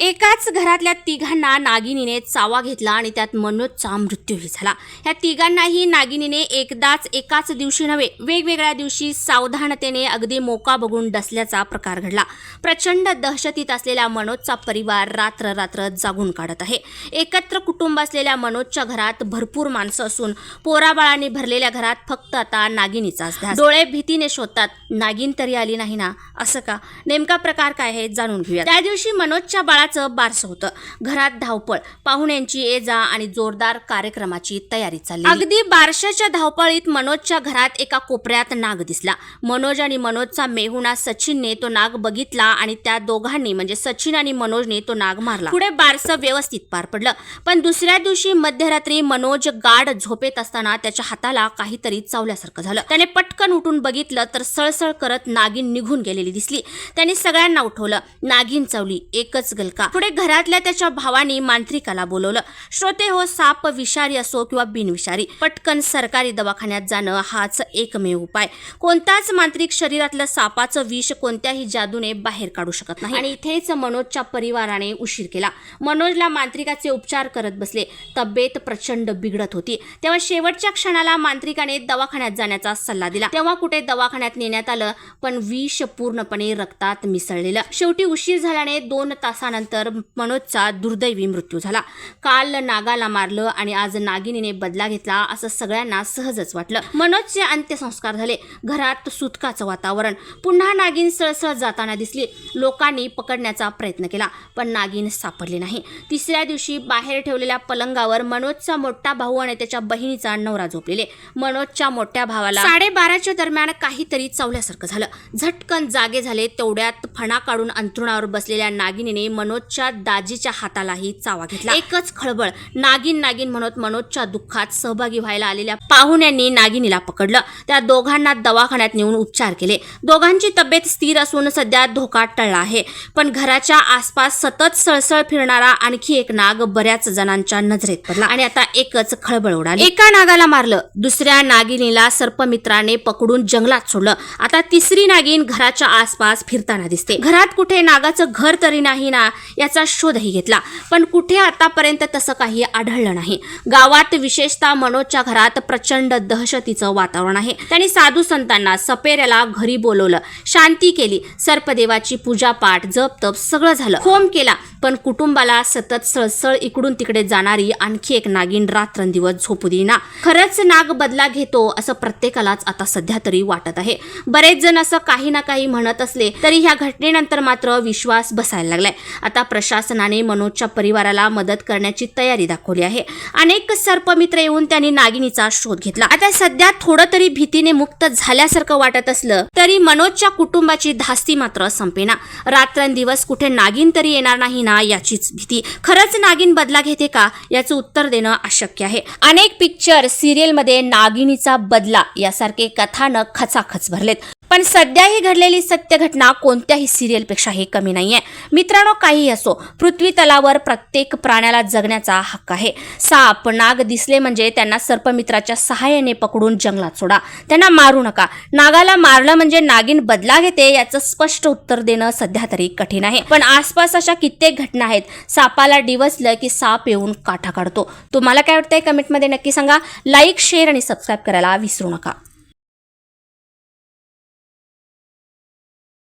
एकाच घरातल्या तिघांना नागिनीने चावा घेतला आणि त्यात मनोजचा मृत्यूही झाला. ह्या तिघांनाही नागिनीने एकदाच एकाच दिवशी नव्हे वेगवेगळ्या दिवशी सावधानतेने अगदी मोका बघून डसल्याचा प्रकार घडला. प्रचंड दहशतीत असलेला मनोजचा परिवार रात्र रात्र जागून काढत आहे. एकत्र कुटुंब असलेल्या मनोजच्या घरात भरपूर माणसं असून पोराबाळांनी भरलेल्या घरात फक्त आता नागिनीचाच ध्यास. डोळे भीतीने शोधतात नागिन तरी आली नाही ना? असं का? नेमका प्रकार काय आहे जाणून घेऊया त्या दिवशी मनोजच्या बाळाचं बारसं होतं. घरात धावपळ पाहुण्यांची ये जा आणि जोरदार कार्यक्रमाची तयारी चालली अगदी बारशाच्या धावपळीत मनोजच्या घरात एका कोपऱ्यात नाग दिसला. मनोज आणि मनोजचा मेहुणा सचिनने तो नाग बघितला आणि त्या दोघांनी म्हणजे सचिन आणि मनोजने तो नाग मारला. पुढे बारसं व्यवस्थित पार पडलं. पण दुसऱ्या दिवशी मध्यरात्री मनोज गाढ झोपेत असताना त्याच्या हाताला काहीतरी चावल्यासारखं झालं. त्याने पटकन उठून बघितलं तर सळसळ करत नागिन निघून गेलेली दिसली. त्याने सगळ्यांना उठवलं. नागिन चावली एकच गलका पुढे घरातल्या त्याच्या भावानी मांत्रिकाला बोलवलं. श्रोते हो साप विषारी असो किंवा बिनविषारी पटकन सरकारी दवाखान्यात जाणं हाच एकमेव उपाय. कोणताच मांत्रिक शरीरातलं सापाचं विष कोणत्याही जादूने बाहेर काढू शकत नाही. आणि इथेच मनोजच्या परिवाराने उशीर केला. मनोजला मांत्रिकाचे उपचार करत बसले. तब्येत प्रचंड बिघडत होती. तेव्हा शेवटच्या क्षणाला मांत्रिकाने दवाखान्यात जाण्याचा सल्ला दिला. तेव्हा कुठे दवाखान्यात नेण्यात आलं पण विष पूर्णपणे रक्तात मिसळलेलं. शेवटी उशीर झाल्याने दोन त्यानंतर मनोजचा दुर्दैवी मृत्यू झाला. काल नागाला मारलं आणि आज नागिनीने बदला घेतला असं सगळ्यांना सहजच वाटलं. मनोजचे अंत्यसंस्कार झाले. घरात सुतकाचं वातावरण. पुन्हा नागिन सळसळ जाताना दिसली. लोकांनी पकडण्याचा प्रयत्न केला पण नागिन सापडली नाही. तिसऱ्या दिवशी बाहेर ठेवलेल्या पलंगावर मनोजचा मोठा भाऊ आणि त्याच्या बहिणीचा नवरा झोपलेले. मनोजच्या मोठ्या भावाला साडेबाराच्या दरम्यान काहीतरी चावल्यासारखं झालं. झटकन जागे झाले तेवढ्यात फणा काढून अंथरुणावर बसलेल्या नागिनीने मनोजच्या दाजीच्या हातालाही चावा घेतला. एकच खळबळ. नागिन नागिन म्हणत मनोजच्या दुःखात सहभागी व्हायला आलेल्या पाहुण्यांनी नागिनीला पकडलं. त्या दोघांना दवाखान्यात नेऊन उपचार केले. दोघांची तब्येत स्थिर असून सध्या धोका टळला आहे. पण घराच्या आसपास सतत सळसळ फिरणारा आणखी एक नाग बऱ्याच जणांच्या नजरेत पडला. आणि आता एकच खळबळ उडाली. एका नागाला मारलं. दुसऱ्या नागिनीला सर्पमित्राने पकडून जंगलात सोडलं. आता तिसरी नागिन घराच्या आसपास फिरताना दिसते. घरात कुठे नागाचं घर तरी नाही ना याचा शोधही घेतला. पण कुठे आतापर्यंत तसं काही आढळलं नाही. गावात विशेषतः मनोजच्या घरात प्रचंड दहशतीचं वातावरण आहे. त्यांनी साधू संतांना सपेऱ्याला घरी बोलवलं. शांती केली. सर्पदेवाची पूजा पाठ जप तप सगळं झालं. होम केला. पण कुटुंबाला सतत सळसळ इकडून तिकडे जाणारी आणखी एक नागिन रात्रंदिवस झोपू देईना. खरंच नाग बदला घेतो असं प्रत्येकालाच आता सध्या तरी वाटत आहे. बरेच जण असं काही ना काही म्हणत असले तरी ह्या घटनेनंतर मात्र विश्वास बसायला लागलाय. आता प्रशासनाने मनोजच्या परिवाराला मदत करण्याची तयारी दाखवली आहे. अनेक सर्पमित्र येऊन त्यांनी नागिनीचा शोध घेतला. आता सध्या थोडं तरी भीतीने मुक्त झाल्यासारखं वाटत असलं तरी मनोजच्या कुटुंबाची धास्ती मात्र संपेना. रात्रंदिवस कुठे नागिन तरी येणार नाही ना याचीच भीती. खरंच नागिन बदला घेते का याचं उत्तर देणं अशक्य आहे. अनेक पिक्चर सिरियलमध्ये नागिनीचा बदला यासारखे कथानं खचाखच भरलेत. पण सध्या ही घडलेली सत्य घटना कोणत्याही सिरियलपेक्षाही कमी नाही आहे मित्रांनो काही असो पृथ्वी तलावर प्रत्येक प्राण्याला जगण्याचा हक्क आहे. साप नाग दिसले म्हणजे त्यांना सर्पमित्राच्या सहाय्याने पकडून जंगलात सोडा. त्यांना मारू नका. नागाला मारलं म्हणजे नागिन बदला घेते याचं स्पष्ट उत्तर देणं सध्या तरी कठीण आहे. पण आसपास अशा कित्येक घटना आहेत. सापाला डिवसलं की साप येऊन काठा काढतो. तुम्हाला काय वाटतंय कमेंटमध्ये नक्की सांगा. लाईक शेअर आणि सबस्क्राईब करायला विसरू नका.